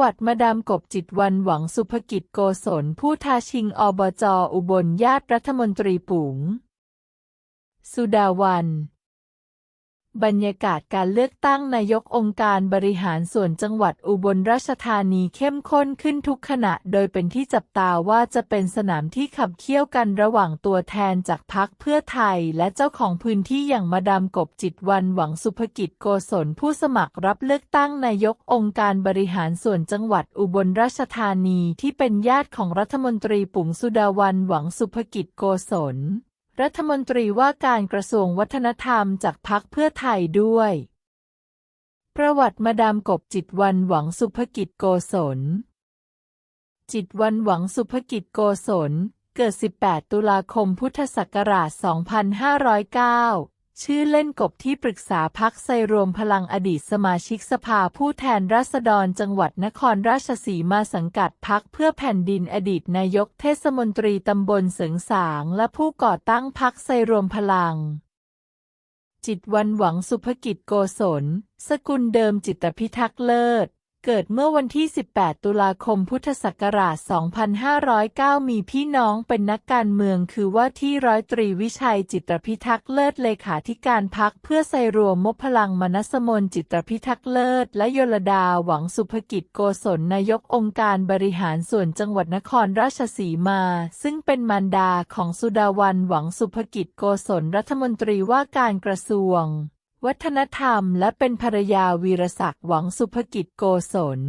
วัติมาดามกบจิตวันหวังสุภกิจโกศลผู้ทาชิงอบจอุบลญาติรัฐมนตรีปุ๋ง สุดาวัน บรรยากาศการเลือกตั้งนายกองค์การบริหารส่วนจังหวัดอุบลราชธานีเข้มข้นขึ้นทุกขณะ โดยเป็นที่จับตาว่าจะเป็นสนามที่ขับเคี่ยวกันระหว่างตัวแทนจากพรรคเพื่อไทย และเจ้าของพื้นที่อย่างมาดามกบจิตวันหวังสุภกิจโกศลผู้สมัครรับเลือกตั้งนายกองค์การบริหารส่วนจังหวัดอุบลราชธานีที่เป็นญาติของรัฐมนตรีปุ๋งสุดาวันหวังสุภกิจโกศล รัฐมนตรีว่าการกระทรวงวัฒนธรรมจากพรรคเพื่อไทยด้วย ประวัติมาดามกบจิตวันหวังสุภกิจโกศล จิตวันหวังสุภกิจโกศล เกิด 18 ตุลาคมพุทธศักราช 2509 ชื่อเล่นกบที่ปรึกษาพักไซรวมพลังอดีตสมาชิกสภาผู้แทนราษฎรจังหวัดนครราชสีมาสังกัดพักเพื่อแผ่นดินอดีตนายกเทศมนตรีตำบลเสิงสางและผู้ก่อตั้งพักไซรวมพลัง จิตวันหวังสุภกิจโกศล สกุลเดิมจิตพิทักษ์เลิศ เกิดเมื่อวันที่ 18 ตุลาคม พุทธศักราช 2509 มีพี่น้องเป็นนักการเมืองคือว่าที่ร้อยตรีวิชัยจิตรพิทักษ์เลิศเลขาธิการพักเพื่อไซรวมมพลังมนัสมนจิตรพิทักษ์เลิศ และยลดาหวังสุภกิจโกศลนายกองค์การบริหารส่วนจังหวัดนครราชสีมา ซึ่งเป็นมารดาของสุดาวันหวังสุภกิจโกศลรัฐมนตรีว่าการกระทรวง วัฒนธรรมและเป็นภรรยาวีรศักดิ์หวังสุภกิจโกศล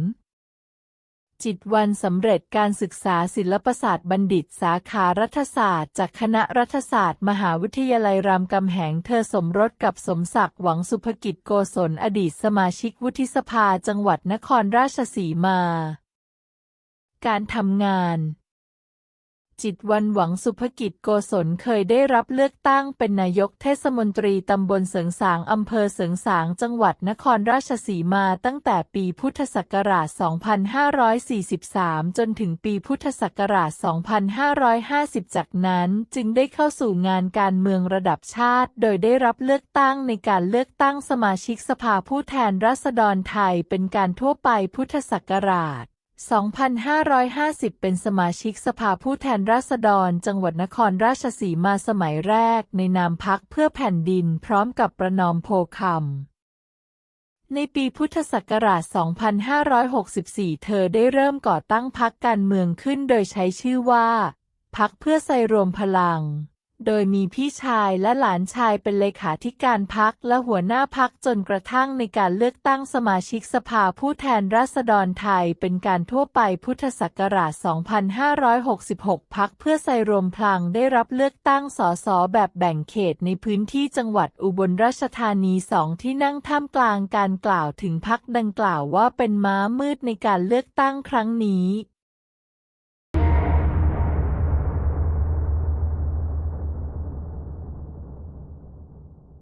จิตวันสำเร็จการศึกษาศิลปศาสตร์บัณฑิตสาขารัฐศาสตร์จากคณะรัฐศาสตร์ มหาวิทยาลัยรามคำแหงเธอสมรสกับสมศักดิ์หวังสุภกิจโกศลอดีตสมาชิกวุฒิสภาจังหวัดนครราชสีมา การทำงาน จิตวันหวังสุภกิจโกศลเคยได้รับเลือกตั้งเป็นนายกเทศมนตรีตำบลเสริงสางอำเภอเสริงสางจังหวัดนครราชสีมาตั้งแต่ปีพุทธศักราช 2543 จนถึงปีพุทธศักราช 2550 จากนั้นจึงได้เข้าสู่งานการเมืองระดับชาติ โดยได้รับเลือกตั้งในการเลือกตั้งสมาชิกสภาผู้แทนราษฎรไทยเป็นการทั่วไปพุทธศักราช 2550 เป็นสมาชิกสภาผู้แทนราษฎร จังหวัดนครราชสีมาสมัยแรก ในนามพักเพื่อแผ่นดินพร้อมกับประนอมโพคำในปีพุทธศักราช 2564 เธอได้เริ่มก่อตั้งพักการเมืองขึ้นโดยใช้ชื่อว่า พักเพื่อไซรวมพลัง โดยมีพี่ชายและหลานชายเป็นเลขาธิการพักและหัวหน้าพักจนกระทั่งในการเลือกตั้งสมาชิกสภาผู้แทนราษฎรไทยเป็นการทั่วไปพุทธศักราช 2566 พักเพื่อไซรวมพลังได้รับเลือกตั้งสสแบบแบ่งเขตในพื้นที่จังหวัดอุบลราชธานีสองที่นั่งท่ามกลางการกล่าวถึงพักดังกล่าวว่าเป็นม้ามืดในการเลือกตั้งครั้งนี้